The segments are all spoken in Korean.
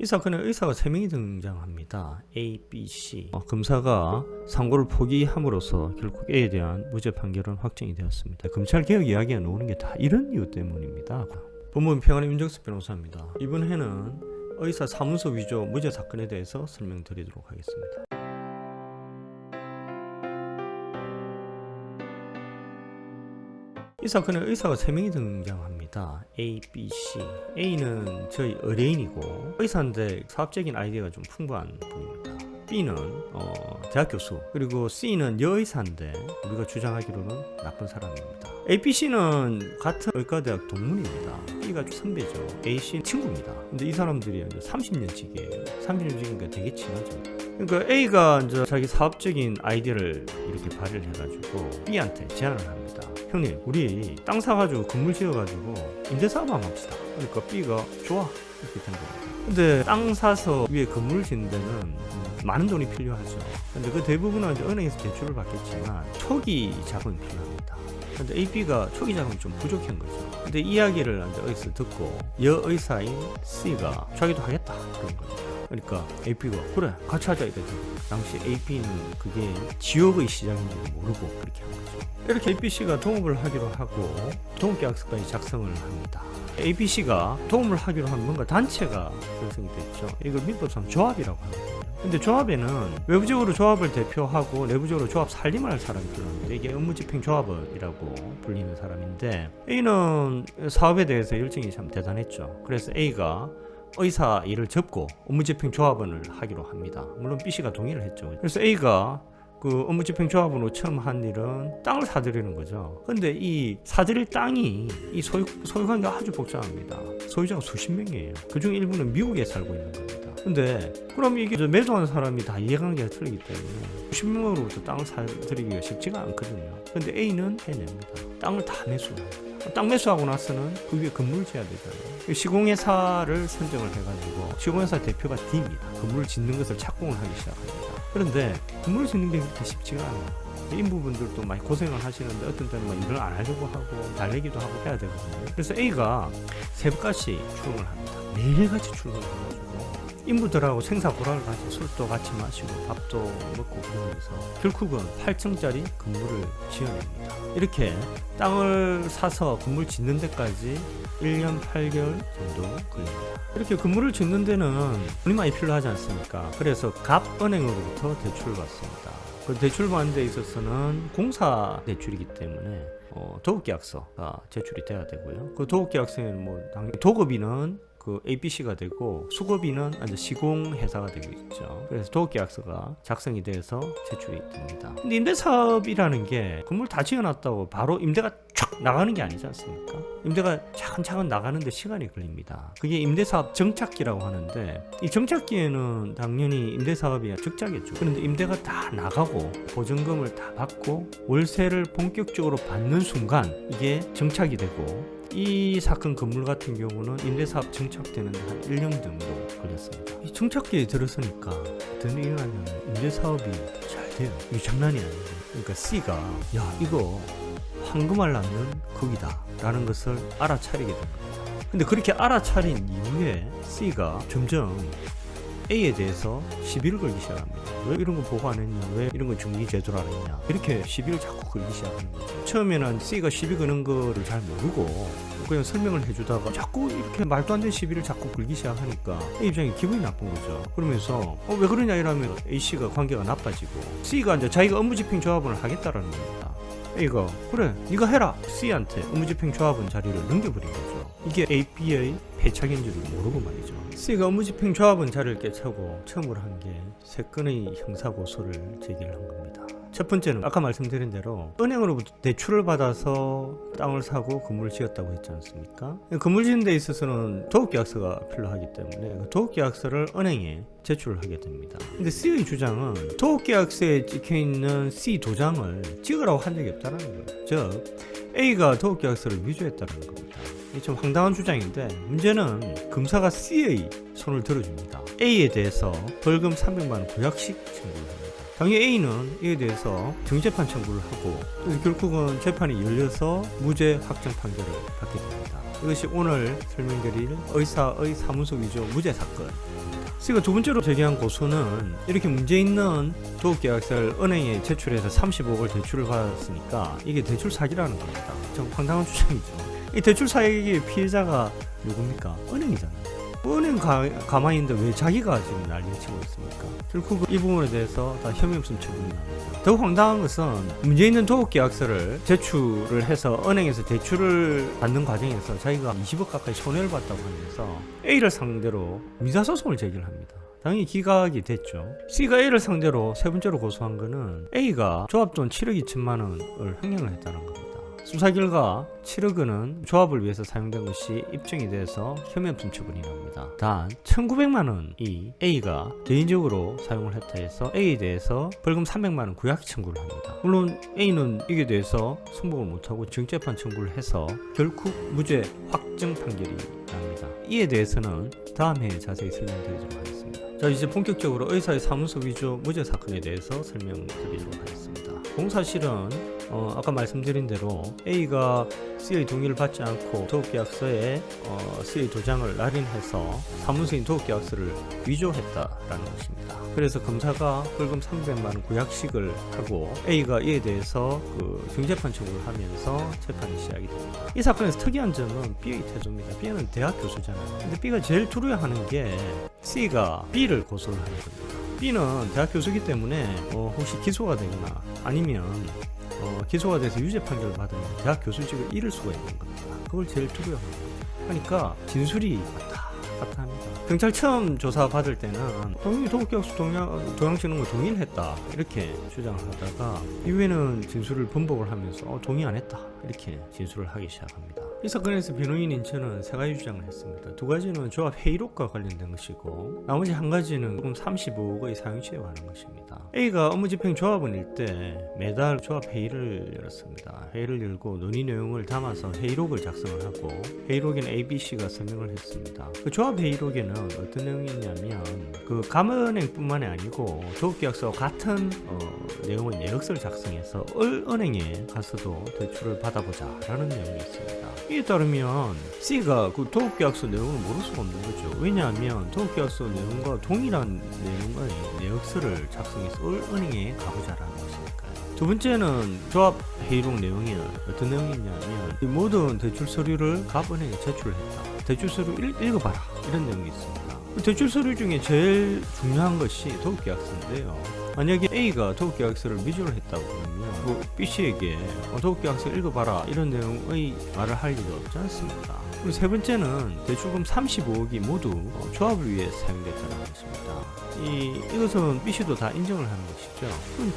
이 사건에 의사가 3명이 등장합니다. A, B, C. 어, 검사가 상고를 포기함으로써 결국 A에 대한 무죄 판결은 확정이 되었습니다. 검찰 개혁 이야기가 나오는 게 다 이런 이유 때문입니다. 법무부 평안의 윤정수 변호사입니다. 이번 해는 의사 사문서 위조 무죄 사건에 대해서 설명드리도록 하겠습니다. 이 사건에 의사가 3명이 등장합니다. A, B, C. A는 저희 의뢰인이고 의사인데 사업적인 아이디어가 좀 풍부한 분입니다. B는 어, 대학 교수 그리고 C는 여의사인데 우리가 주장하기로는 나쁜 사람입니다. A, B, C는 같은 의과대학 동문입니다. B가 선배죠. A, C 친구입니다. 근데 이 사람들이 이제 30년씩이에요. 30년씩이니까 되게 친하죠. 그러니까 A가 이제 자기 사업적인 아이디어를 이렇게 발휘를 해가지고 B한테 제안을 합니다. 형님, 우리 땅 사가지고 건물 지어가지고 임대사업 한번 합시다. 그러니까 B가 좋아 이렇게 된 겁니다. 근데 땅 사서 위에 건물을 짓는 데는 음, 많은 돈이 필요하죠. 근데 그 대부분은 이제 은행에서 대출을 받겠지만 초기 자금이 필요합니다. 근데 AB가 초기 자금이 좀 부족한 거죠. 근데 이야기를 이제 어디서 듣고 여의사인 C가 자기도 하겠다 그런 겁니다. 그러니까 AP가 그래 같이 하자 이거죠. 당시 AP는 그게 지옥의 시작인지도 모르고 그렇게 한 거죠. 이렇게 APC가 동업을 하기로 하고 동업계약서까지 작성을 합니다. APC가 도움을 하기로 한 뭔가 단체가 결성이 됐죠. 이걸 민법상 조합이라고 하거든요. 근데 조합에는 외부적으로 조합을 대표하고 내부적으로 조합 살림을 할 사람이 필요합니다. 이게 업무집행 조합원이라고 불리는 사람인데 A는 사업에 대해서 열정이 참 대단했죠. 그래서 A가 의사 일을 접고 업무집행 조합원을 하기로 합니다. 물론 B 씨가 동의를 했죠. 그래서 A가 그 업무집행조합으로 처음 한 일은 땅을 사들이는 거죠. 근데 이 사들일 땅이 이 소유, 소유 관계가 아주 복잡합니다. 소유자가 수십 명이에요. 그중 일부는 미국에 살고 있는 겁니다. 근데 그럼 이게 저 매도한 사람이 다 이해관계가 틀리기 때문에 수십 명으로부터 땅을 사들이기가 쉽지가 않거든요. 근데 A는 해냅니다. 땅을 다 매수합니다. 땅 매수하고 나서는 그 위에 건물을 지어야 되잖아요. 시공회사를 선정을 해가지고 시공회사 대표가 D입니다. 건물을 짓는 것을 착공을 하기 시작합니다. 그런데 건물을 짓는 게 그렇게 쉽지가 않아요. 인부분들도 많이 고생을 하시는데 어떤 때는 막 일을 안 하려고 하고 달래기도 하고 해야 되거든요. 그래서 A가 새벽같이 출근을 합니다. 매일같이 출근을 해가지고 인부들하고 생사 보락을 같이 술도 같이 마시고 밥도 먹고 그러면서 결국은 8층짜리 건물을 지어냅니다. 이렇게 땅을 사서 건물 짓는 데까지 1년 8개월 정도 걸립니다. 이렇게 건물을 짓는 데는 돈이 많이 필요하지 않습니까? 그래서 갑은행으로부터 대출을 받습니다. 그 대출 받는 데 있어서는 공사 대출이기 때문에 어, 도급계약서가 제출이 돼야 되고요. 그 도급계약서에는 뭐 당연히 도급이는 그 ABC가 되고 수급이는 이제 시공 회사가 되고 있죠. 그래서 도급 계약서가 작성이 돼서 제출이 됩니다. 근데 임대 사업이라는 게 건물 다 지어놨다고 바로 임대가 촥 나가는 게 아니지 않습니까? 임대가 차근차근 나가는데 시간이 걸립니다. 그게 임대사업 정착기라고 하는데 이 정착기에는 당연히 임대사업이 적자겠죠. 그런데 임대가 다 나가고 보증금을 다 받고 월세를 본격적으로 받는 순간 이게 정착이 되고 이 사건 건물 같은 경우는 임대사업 정착되는데 한 1년 정도 걸렸습니다. 이 정착기에 어떤 일이 나냐면 임대사업이 잘 돼요. 이게 장난이 아니에요. 그러니까 C가 야 이거 황금알 낳는 거기다 라는 것을 알아차리게 됩니다. 근데 그렇게 알아차린 이후에 C가 점점 A에 대해서 시비를 걸기 시작합니다. 왜 이런 거 보고 안 했냐? 왜 이런 거 중기 제도를 안 했냐? 이렇게 시비를 자꾸 걸기 시작하는 거죠. 처음에는 C가 시비 거는 거를 잘 모르고 그냥 설명을 해주다가 자꾸 이렇게 말도 안 되는 시비를 자꾸 걸기 시작하니까 A 입장에 기분이 나쁜 거죠. 그러면서 어, 왜 그러냐 이러면 A 씨가 관계가 나빠지고 C가 이제 자기가 업무집행 조합원을 하겠다라는 겁니다. A가 그래 네가 해라 C한테 업무집행 조합원 자리를 넘겨버린 거죠. 이게 AP의 패착인지를 모르고 말이죠. C가 업무집행 조합원 자리를 깨차고 처음으로 한 게 세 건의 형사고소를 제기를 한 겁니다. 첫 번째는 아까 말씀드린 대로 은행으로부터 대출을 받아서 땅을 사고 건물을 지었다고 했지 않습니까? 건물 짓는 데 있어서는 도급계약서가 필요하기 때문에 그 도급계약서를 은행에 제출을 하게 됩니다. 근데 C의 주장은 도급계약서에 찍혀 있는 C 도장을 찍으라고 한 적이 없다는 거예요. 즉 A가 도급계약서를 위조했다는 겁니다. 좀 황당한 주장인데 문제는 검사가 C의 손을 들어줍니다. A에 대해서 벌금 300만 원 구약식 청구를 합니다. 당연히 A는 이에 대해서 정재판 청구를 하고 결국은 재판이 열려서 무죄 확정 판결을 받게 됩니다. 이것이 오늘 설명드릴 의사의 사무소 위조 무죄 사건. C가 두 번째로 제기한 고소는 이렇게 문제 있는 도급계약서를 은행에 제출해서 35억을 대출을 받았으니까 이게 대출 사기라는 겁니다. 좀 황당한 주장이죠. 이 대출 사기의 피해자가 누굽니까? 은행이잖아요. 은행 가, 가만히 있는데 왜 자기가 지금 난리치고 있습니까? 결국 이 부분에 대해서 다 혐의 없음 처분이 납니다. 더 황당한 것은 있는 도급계약서를 제출을 해서 은행에서 대출을 받는 과정에서 자기가 20억 가까이 손해를 봤다고 하면서 A를 상대로 민사소송을 제기를 합니다. 당연히 기각이 됐죠. C가 A를 상대로 세 번째로 고소한 거는 A가 조합돈 7억 2천만 원을 횡령을 했다는 겁니다. 수사 결과 7억 원은 조합을 위해서 사용된 것이 입증이 돼서 혐의 없음 처분이 납니다. 단 1,900만 원이 A가 개인적으로 사용을 했다 해서 A에 대해서 벌금 300만 원 구약 청구를 합니다. 물론 A는 이게 대해서 승복을 못하고 정재판 청구를 해서 결국 무죄 확정 판결이 납니다. 이에 대해서는 다음 해에 자세히 설명드리도록 하겠습니다. 자 이제 본격적으로 의사의 사무소 위조 무죄 사건에 대해서 설명드리도록 하겠습니다. 공사실은 어, 아까 말씀드린 대로 A가 C의 동의를 받지 않고 도급계약서에 어, C의 도장을 날인해서 사무소인 도급계약서를 위조했다라는 것입니다. 그래서 검사가 벌금 300만 원 구약식을 하고 A가 이에 대해서 그 경제판 청구를 하면서 재판이 시작이 됩니다. 이 사건에서 특이한 점은 B의 태도입니다. B는 대학 교수잖아요. 근데 B가 제일 두려워하는 게 C가 B를 고소를 하는 겁니다. B는 대학 교수기 때문에 어, 혹시 기소가 되거나 아니면 어, 기소가 돼서 유죄 판결을 받으면 대학 교수직을 잃을 수가 있는 겁니다. 그걸 제일 두려워합니다. 하니까 진술이 왔다 갔다 합니다. 경찰 처음 조사 받을 때는 동의 도급계약서 동양 동양시는 거 동의를 했다 이렇게 주장을 하다가 이후에는 진술을 번복을 하면서 어, 동의 안 했다 이렇게 진술을 하기 시작합니다. 이 사건에서 변호인인 저는 세 가지 주장을 했습니다. 두 가지는 조합 회의록과 관련된 것이고 나머지 한 가지는 금 35억의 사용치에 관한 것입니다. A가 업무집행 조합원일 때 매달 조합 회의를 열었습니다. 회의를 열고 논의 내용을 담아서 회의록을 작성을 하고 회의록에는 A, B, C가 서명을 했습니다. 그 조합 회의록에는 어떤 내용이 있냐면 그 감은행뿐만이 아니고 도급계약서와 같은 어, 내용의 내역서를 작성해서 을은행에 가서도 대출을 받아보자 라는 내용이 있습니다. 이에 따르면 C가 그 도급계약서 내용을 모를 수가 없는 거죠. 왜냐하면 도급계약서 내용과 동일한 내용의 내역서를 작성 해서 을은행에 가보자라는 것이니까요. 두 번째는 조합 회의록 내용이 어떤 내용이냐면 이 모든 대출 서류를 갑은행에 제출했다. 대출 서류 읽, 읽어봐라 이런 내용이 있습니다. 그 대출 서류 중에 제일 중요한 것이 도급 계약서인데요. 만약에 A가 도급 계약서를 위조를 했다고 그러면 그 B 씨에게 어, 도급 계약서 읽어봐라 이런 내용의 말을 할 일이 없지 않습니까? 세 번째는 대출금 35억이 모두 어, 조합을 위해 사용됐다는 것입니다. 이 이것은 B 씨도 다 인정을 하는 것이죠.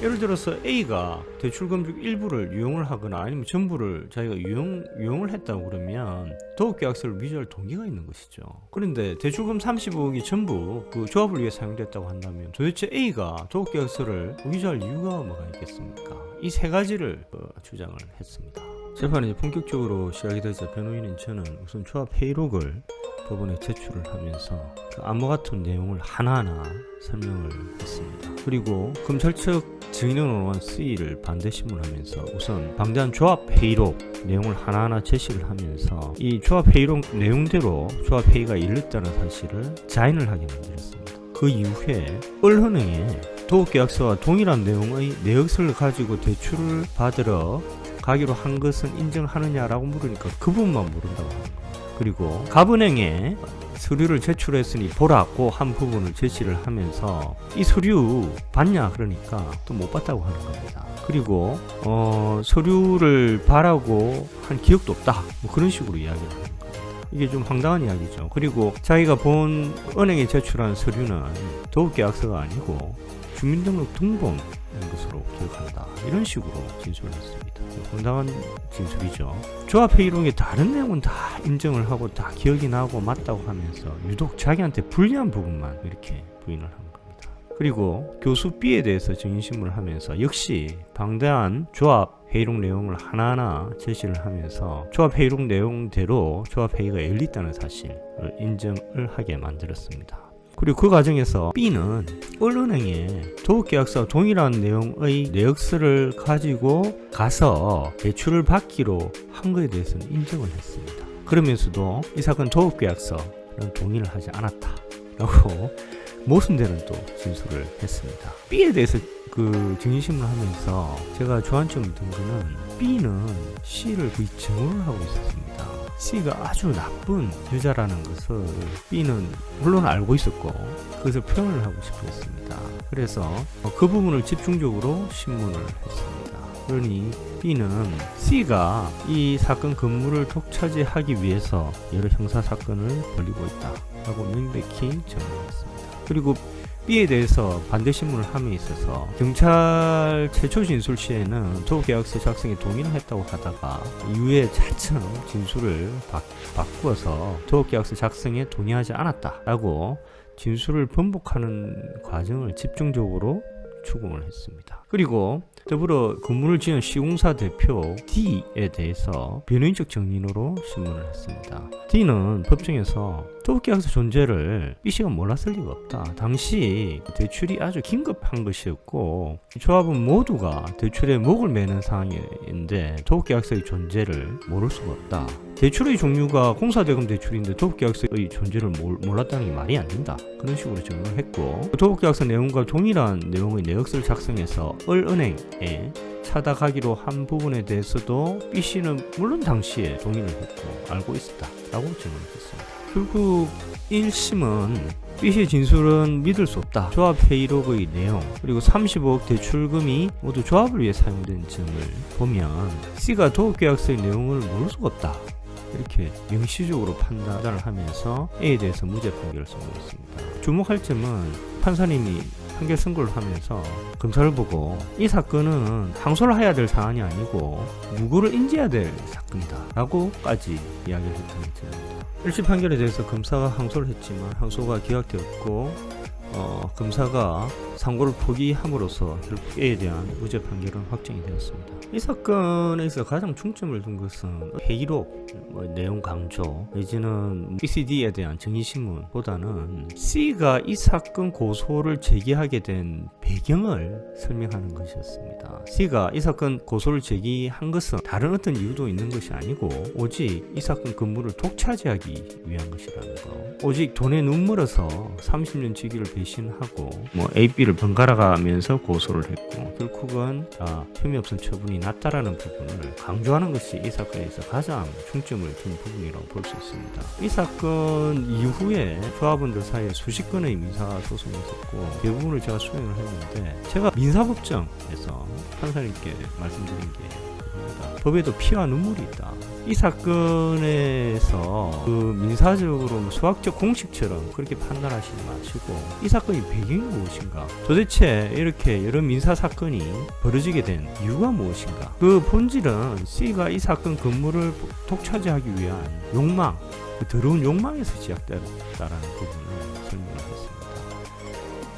예를 들어서 A가 대출금 중 일부를 유용을 하거나 아니면 전부를 자기가 유용 유용을 했다고 그러면 도급계약서를 위조할 동기가 있는 것이죠. 그런데 대출금 35억이 전부 그 조합을 위해 사용됐다고 한다면 도대체 A가 도급계약서를 위조할 이유가 뭐가 있겠습니까? 이 세 가지를 어, 주장을 했습니다. 재판이 본격적으로 시작이 되자 변호인인 저는 우선 조합 회의록을 법원에 제출을 하면서 그 암호 같은 내용을 하나하나 설명을 했습니다. 그리고 검찰 측온 C를 반대 신문하면서 우선 방대한 조합 회의록 내용을 하나하나 제시를 하면서 이 조합 회의록 내용대로 조합 회의가 일렀다는 사실을 자인을 하게 만들었습니다. 그 이후에 을은행에 도급계약서와 동일한 내용의 내역서를 가지고 대출을 받으러 가기로 한 것은 인정하느냐라고 물으니까 그 부분만 모른다고 거예요. 그리고 갑은행에 서류를 제출했으니 보라고 한 부분을 제시를 하면서 이 서류 봤냐 그러니까 또 못 봤다고 하는 겁니다. 그리고 어, 서류를 바라고 한 기억도 없다 뭐 그런 식으로 이야기를 겁니다. 이게 좀 황당한 이야기죠. 그리고 자기가 본 은행에 제출한 서류는 도급계약서가 아니고 주민등록 등본인 것으로 기억한다. 이런 식으로 진술을 했습니다. 황당한 진술이죠. 조합회의록에 다른 내용은 다 인정을 하고 다 기억이 나고 맞다고 하면서 유독 자기한테 불리한 부분만 이렇게 부인을 한 겁니다. 그리고 교수 B에 대해서 증인신문을 하면서 역시 방대한 조합 회의록 내용을 하나하나 제시를 하면서 조합 회의록 내용대로 조합 회의가 열렸다는 사실을 인정을 하게 만들었습니다. 그리고 그 과정에서 B는 을은행에 도급계약서와 동일한 내용의 내역서를 가지고 가서 대출을 받기로 한 거에 대해서는 인정을 했습니다. 그러면서도 이 사건 도급계약서는 동의를 하지 않았다 라고 모순되는 또 진술을 했습니다. B에 대해서 그 증인신문을 하면서 제가 주안점이 든 거는 B는 C를 거의 증오를 하고 있었습니다. C가 아주 나쁜 여자라는 것을 B는 물론 알고 있었고 그것을 표현을 하고 싶어 했습니다. 그래서 어, 그 부분을 집중적으로 신문을 했습니다. 그러니 B는 C가 이 사건 근무를 독차지하기 위해서 여러 형사 사건을 벌이고 있다 라고 명백히 증언했습니다. 그리고 B에 대해서 반대 신문을 함에 있어서 경찰 최초 진술 시에는 도계약서 작성에 동의를 했다고 하다가 이후에 차츰 진술을 바, 바꾸어서 도계약서 작성에 동의하지 않았다라고 진술을 번복하는 과정을 집중적으로 추궁을 했습니다. 그리고 더불어 근무를 지은 시공사 대표 D에 대해서 변호인적 증인으로 신문을 했습니다. D는 법정에서 도급계약서 존재를 B씨가 몰랐을 리가 없다. 당시 대출이 아주 긴급한 것이었고 조합은 모두가 대출에 목을 매는 상황인데 도급계약서의 존재를 모를 수가 없다. 대출의 종류가 공사대금 대출인데 도급계약서의 존재를 몰, 몰랐다는 게 말이 안 된다. 그런 식으로 증언을 했고 도급계약서 내용과 동일한 내용의 내역서를 작성해서 을은행에 차닥하기로 한 부분에 대해서도 B 씨는 물론 당시에 동의를 했고 알고 있었다라고 증언을 했습니다. 결국 1심은 B 씨의 진술은 믿을 수 없다. 조합 회의록의 내용 그리고 35억 대출금이 모두 조합을 위해 사용된 점을 보면 C가 도급계약서의 내용을 모를 수가 없다. 이렇게 명시적으로 판단을 하면서 A에 대해서 무죄 판결을 선고했습니다. 주목할 점은 판사님이 판결 선고를 하면서 검사를 보고 이 사건은 항소를 해야 될 사안이 아니고 무고를 인지해야 될 사건이다 라고까지 이야기를 했다는 점입니다. 1심 판결에 대해서 검사가 항소를 했지만 항소가 기각되었고 어, 검사가 상고를 포기함으로써 결국 A에 대한 무죄 판결은 확정이 되었습니다. 이 사건에서 가장 중점을 둔 것은 회의록 뭐 내용 강조 내지는 PCD에 대한 정의신문보다는 C가 이 사건 고소를 제기하게 된 배경을 설명하는 것이었습니다. C가 이 사건 고소를 제기한 것은 다른 어떤 이유도 있는 것이 아니고 오직 이 사건 근무를 독차지하기 위한 것이라는 거. 오직 돈에 눈물어서 30년 직위를 배신하고 뭐 A, B를 번갈아가면서 고소를 했고 결국은 아, 혐의 없음 처분이 낫다라는 부분을 강조하는 것이 이 사건에서 가장 중점을 둔 부분이라고 볼 수 있습니다. 이 사건 이후에 조합원들 사이에 수십 건의 민사 소송이 있었고 대부분을 제가 수행을 했는데 제가 민사법정에서 판사님께 말씀드린 게 그겁니다. 법에도 피와 눈물이 있다. 이 사건에서 그 민사적으로 뭐 수학적 공식처럼 그렇게 판단하시지 마시고 이 사건이 배경이 무엇인가 도대체 이렇게 여러 민사 사건이 벌어지게 된 이유가 무엇인가 그 본질은 C가 이 사건 근무를 독차지하기 위한 욕망 그 더러운 욕망에서 시작됐다라는 부분을 설명을 했습니다.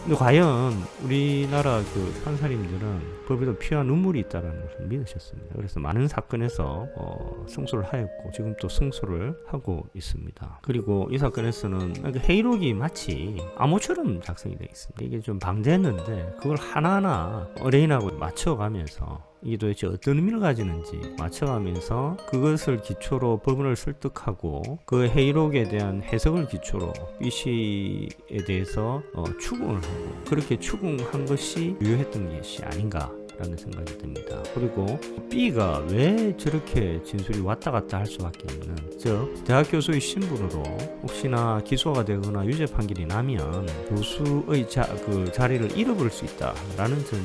근데 과연 우리나라 그 판사님들은 법에도 피와 눈물이 있다는 것을 믿으셨습니다. 그래서 많은 사건에서 어, 승소를 하였고 지금 또 승소를 하고 있습니다. 그리고 이 사건에서는 그 회의록이 마치 암호처럼 작성이 되어 있습니다. 이게 좀 방대했는데 그걸 하나하나 어레인하고 맞춰가면서 이게 도대체 어떤 의미를 가지는지 맞춰가면서 그것을 기초로 법원을 설득하고 그 회의록에 대한 해석을 기초로 B 씨에 대해서 어, 추궁을 하고 그렇게 추궁한 것이 유효했던 것이 아닌가 라는 생각이 듭니다. 그리고 B가 왜 저렇게 진술이 왔다 갔다 할 수밖에 없는 즉 대학 교수의 신분으로 혹시나 기소가 되거나 유죄 판결이 나면 교수의 자, 그 자리를 잃어버릴 수 있다라는 점을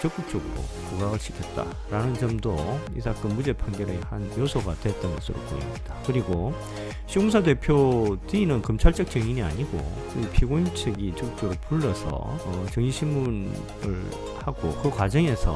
적극적으로 부각을 시켰다라는 점도 이 사건 무죄 판결의 한 요소가 됐던 것으로 보입니다. 그리고 시공사 대표 D는 검찰적 증인이 아니고 그 피고인 측이 적극적으로 불러서 어, 정의신문을 하고 그 과정에서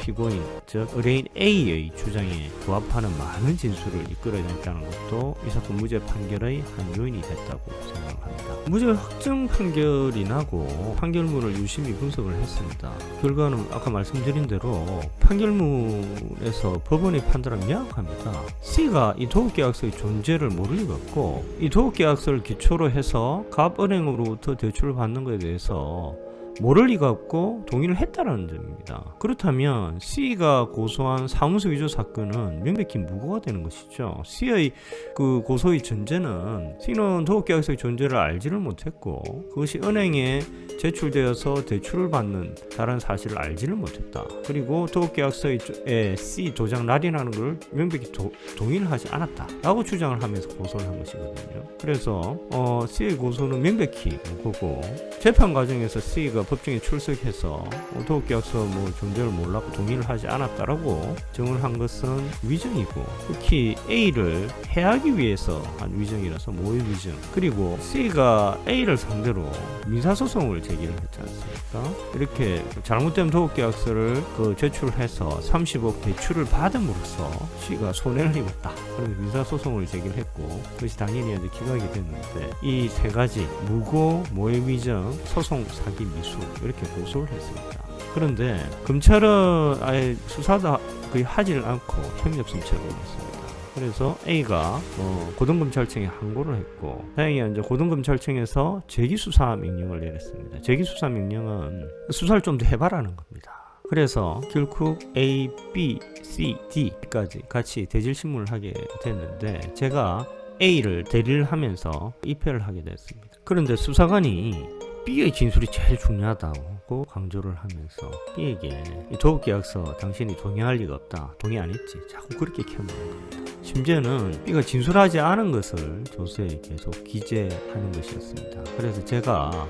피고인 즉 의뢰인 A의 주장에 부합하는 많은 진술을 이끌어냈다는 것도 이 사건 무죄 판결의 한 요인이 됐다고 생각합니다. 무죄 확정 판결이 나고 판결문을 유심히 분석을 했습니다. 결과는 아까 말씀드린 대로 판결문에서 법원의 판단은 명확합니다. C가 이 도급계약서의 존재를 모를 리가 없고 이 도급계약서를 기초로 해서 갑은행으로부터 대출을 받는 것에 대해서 모를 리가 없고 동의를 했다라는 점입니다. 그렇다면 C가 고소한 사무소 위조 사건은 명백히 무고가 되는 것이죠. C의 그 고소의 전제는 C는 도급계약서의 존재를 알지를 못했고 그것이 은행에 제출되어서 대출을 받는 다른 사실을 알지를 못했다. 그리고 도급계약서의 C 도장 날인하는 걸 명백히 도- 동의를 하지 않았다라고 주장을 하면서 고소를 한 것이거든요. 그래서 어, C의 고소는 명백히 무고고 재판 과정에서 C가 법정에 출석해서 어, 도급계약서 뭐 존재를 몰랐고 동의를 하지 않았다라고 정을 한 것은 위증이고 특히 A를 해하기 위해서 한 위증이라서 모의 위증 그리고 C가 A를 상대로 민사소송을 제기를 했지 않습니까? 이렇게 잘못된 도급계약서를 그 제출해서 30억 대출을 받음으로써 C가 손해를 입었다. 그러면 민사소송을 제기를 했고 그것이 당연히 기각이 됐는데 이 세 가지 무고, 모의 위증, 소송, 사기, 미수 이렇게 고소를 했습니다. 그런데 검찰은 아예 수사도 거의 하지를 않고 처분을 했습니다. 그래서 A가 어, 고등검찰청에 항고를 했고 다행히 이제 고등검찰청에서 재기수사 명령을 내렸습니다. 재기수사 명령은 수사를 좀 더 해봐라는 겁니다. 그래서 결국 A, B, C, D까지 같이 대질 신문을 하게 됐는데 제가 A를 대리를 하면서 입회를 하게 됐습니다. 그런데 수사관이 B의 진술이 제일 중요하다고 강조를 하면서 B에게 이 도급계약서 당신이 동의할 리가 없다. 동의 안 했지. 자꾸 그렇게 캐묻는 겁니다. 심지어는 B가 진술하지 않은 것을 조서에 계속 기재하는 것이었습니다. 그래서 제가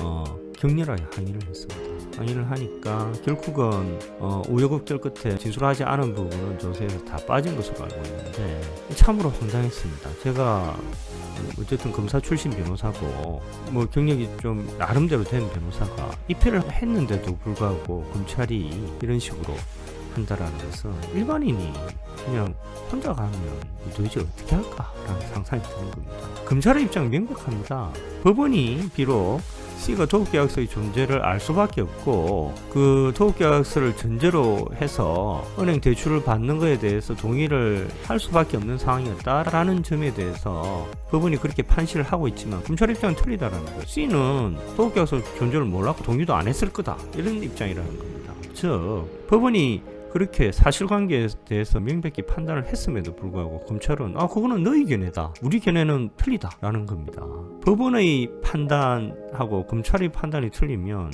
어, 격렬하게 항의를 했습니다. 항의를 하니까 결국은 어, 우여곡절 끝에 진술하지 않은 부분은 조서에서 다 빠진 것으로 알고 있는데 참으로 황당했습니다. 제가 어쨌든 검사 출신 변호사고 뭐 경력이 좀 나름대로 된 변호사가 입회를 했는데도 불구하고 검찰이 이런 식으로 한다라는 것은 일반인이 그냥 혼자 가면 도대체 어떻게 할까라는 상상이 드는 겁니다. 검찰의 입장은 명백합니다. 법원이 비록 C가 도급계약서의 존재를 알 수밖에 없고 그 도급계약서를 전제로 해서 은행 대출을 받는 것에 대해서 동의를 할 수밖에 없는 상황이었다라는 점에 대해서 법원이 그렇게 판시를 하고 있지만 검찰 입장은 틀리다라는 거예요. C는 도급계약서 존재를 몰랐고 동의도 안 했을 거다 이런 입장이라는 겁니다. 즉 법원이 그렇게 사실관계에 대해서 명백히 판단을 했음에도 불구하고 검찰은 아 그거는 너희 견해다. 우리 견해는 틀리다라는 겁니다. 법원의 판단하고 검찰의 판단이 틀리면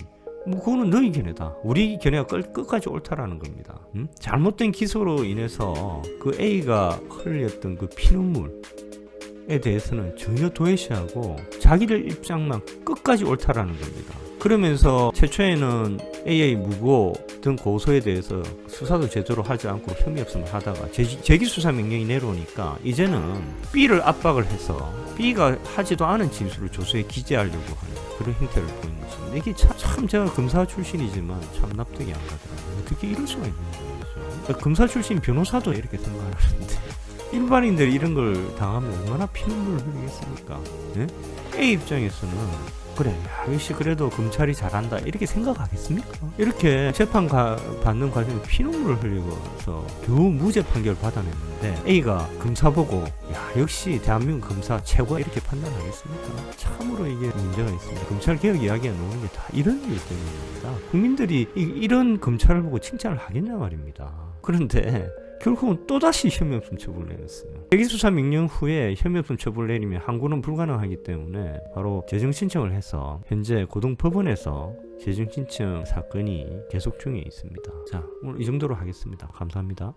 뭐 그거는 너희 견해다. 우리 견해가 끝, 끝까지 옳다라는 겁니다. 음? 잘못된 기소로 인해서 그 A가 흘렸던 그 피눈물에 대해서는 전혀 도외시하고 자기들 입장만 끝까지 옳다라는 겁니다. 그러면서 최초에는 AA 무고 등 고소에 대해서 수사도 제대로 하지 않고 혐의 없음을 하다가 재기, 재기수사 명령이 내려오니까 이제는 B를 압박을 해서 B가 하지도 않은 진술을 조서에 기재하려고 하는 그런 행태를 보이는 것입니다. 이게 참, 참 제가 검사 출신이지만 참 납득이 안 가더라고요. 어떻게 이럴 수가 있는 거죠? 그러니까 검사 출신 변호사도 이렇게 생각을 하는데 일반인들이 이런 걸 당하면 얼마나 피눈물을 흘리겠습니까? 예? A 입장에서는 그래 야, 역시 그래도 검찰이 잘한다 이렇게 생각하겠습니까? 이렇게 재판 가, 받는 과정에 피눈물을 흘리고서 겨우 무죄 판결 받아냈는데 A가 검사 보고 야 역시 대한민국 검사 최고야 이렇게 판단하겠습니까? 참으로 이게 문제가 있습니다. 검찰 개혁 이야기가 나오는 게 다 이런 이유 때문입니다. 국민들이 이, 런 검찰을 보고 칭찬을 하겠냐 말입니다. 그런데 결국은 또다시 혐의없음 처분을 내렸어요. 대기수사 명령 후에 혐의없음 처분을 내리면 항고는 불가능하기 때문에 바로 재정 신청을 해서 현재 고등법원에서 재정 신청 사건이 계속 중에 있습니다. 자, 오늘 이 정도로 하겠습니다. 감사합니다.